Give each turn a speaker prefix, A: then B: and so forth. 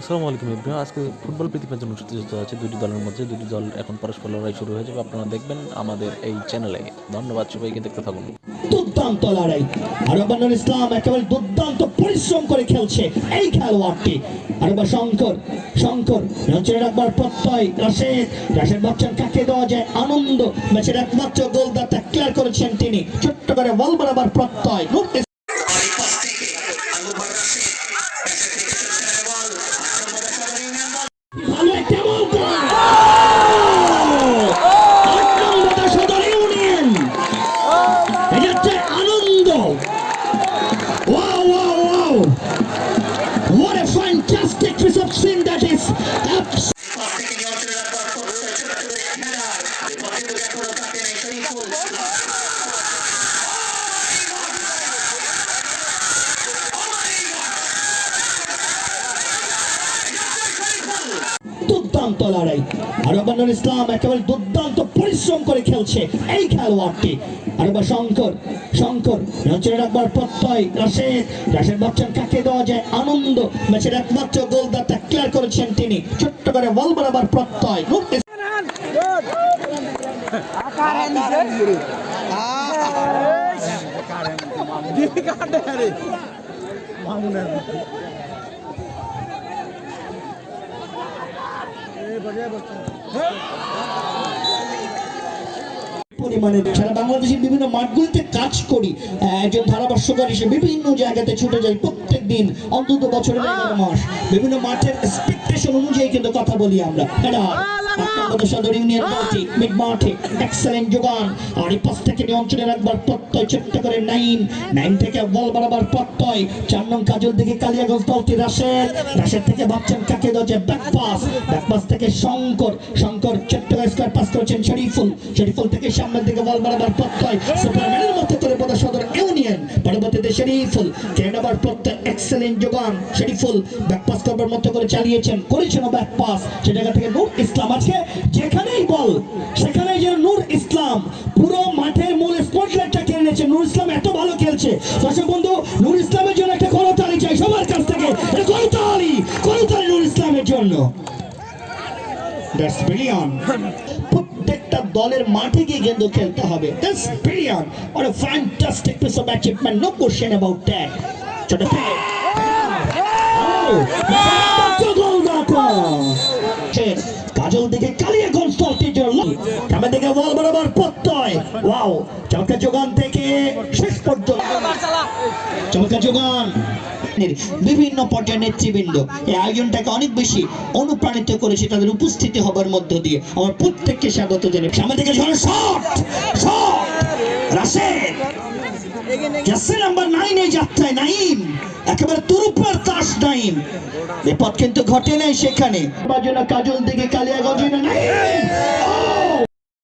A: আসসালামু আলাইকুম ইব্রাহিম আজকে ফুটবল প্রীতি ম্যাচ অনুষ্ঠিত আছে। দুটি দলের মধ্যে দুটি দল এখন পরস্পর লড়াই শুরু হয়ে যাবে আপনারা দেখবেন আমাদের এই চ্যানেলে ধন্যবাদ সবাইকে, দেখতে থাকুন।
B: দুর্দান্ত লড়াই। আর রবানুল ইসলাম একেবারে দুর্দান্ত পরিশ্রম করে খেলছে এই খেলোয়াড়টি। আর এবার শঙ্কর শঙ্কর রচনা রাখবার প্রত্যয়, রাশেদ রাশেদ ভাবছেন কাকে দেওয়া যায়? আনন্দ। ম্যাচের একমাত্র গোলদাতা ক্লিয়ার করেছেন তিনি। ছোট্ট করে বল বরাবর প্রত্যয়। What a fantastic piece of sin that is. Absolutely. দুর্দান্ত লড়াই। আর রবানুল ইসলাম একেবারে দুর্দান্ত পরিশ্রম করে খেলছে এই খেলোয়াড়টি। আর এবার শঙ্কর শঙ্কর রচনা রাখবার প্রত্যয় রাশেদ রাশেদ ভাবছেন কাকে দেওয়া যায়? আনন্দ ম্যাচের একমাত্র গোলদাতা ক্লিয়ার করেছেন তিনি। ছোট্ট করে বল বরাবর প্রত্যয়। পরিমাণে বাংলাদেশের বিভিন্ন মাঠগুলিতে কাজ করি। একজন ধারাভাষ্যকার হিসেবে বিভিন্ন জায়গাতে ছুটে যাই প্রত্যেক দিন অন্তত বছরের মাস। বিভিন্ন মাঠের এক্সপেকটেশন অনুযায়ী কিন্তু কথা বলি আমরা। আপনার সদর ইউনিয়ন মিড মাঠে এক্সেলেন্ট যোগান। আর এই পাশ থেকে নিয়ন্ত্রণে রাখবার প্রত্যয় ছোট্ট করে নাইন। নাইন থেকে বল বাড়াবার প্রত্যয়। চার নং কাজল দিকে কালিয়াগঞ্জ দলটি রাশেদ। রাশেদ থেকে ভাবছেন কাকে দরজে ব্যাক পাস ব্যাক পাস থেকে শঙ্কর। শঙ্কর ছোট্ট স্কোয়ার পাস করেছেন শরীফুল। শরীফুল থেকে সামনের দিকে বল বাড়াবার প্রত্যয় মতো করে বোধ সদর ইউনিয়ন শরীফুল কেনাবার প্রত্যয় এক্সেলেন্ট যোগান। শরীফুল ব্যাক পাস করবার মতো করে চালিয়েছেন করেছেন ব্যাক পাস সে জায়গা থেকে নূর ইসলাম আজকে যেখানেই বল, সেখানেই যেন নূর ইসলাম। পুরো মাঠের মূল স্পটলাইটটা কেড়ে নিয়েছে। নূর ইসলাম এত ভালো খেলছে। দর্শক বন্ধু, নূর ইসলামের জন্য একটা করতালি চাই সবার কাছ থেকে। করতালি করতালি নূর ইসলামের জন্য। That's brilliant. প্রত্যেকটা দলের মাঠে গিয়ে কিন্তু খেলতে হবে। That's brilliant. What a fantastic piece of achievement. No question about that. ছোট কাজল দিকে কালিয়াগঞ্জ দলটির জন্য সামনে দিকে বল বরাবর প্রত্যয়। ওয়াও চমৎকার যোগান থেকে শেষ পর্যন্ত। চমৎকার যোগান। বিভিন্ন পর্যায়ের নেতৃবৃন্দ। এই আয়োজনটাকে অনেক বেশি অনুপ্রাণিত করেছে তাদের উপস্থিতি হবার মধ্য দিয়ে। আমার প্রত্যেককে স্বাগত জানাই। সামনে থেকে ঝড় shot! Shot! Rashed! Jersey number nine যাত্রায়, নাইম! একেবারে তুরুপের তাস, নাইম! বিপদ কিন্তু ঘটে নাই সেখানে। কাজল দিকে কালিয়াগঞ্জ, নাইম!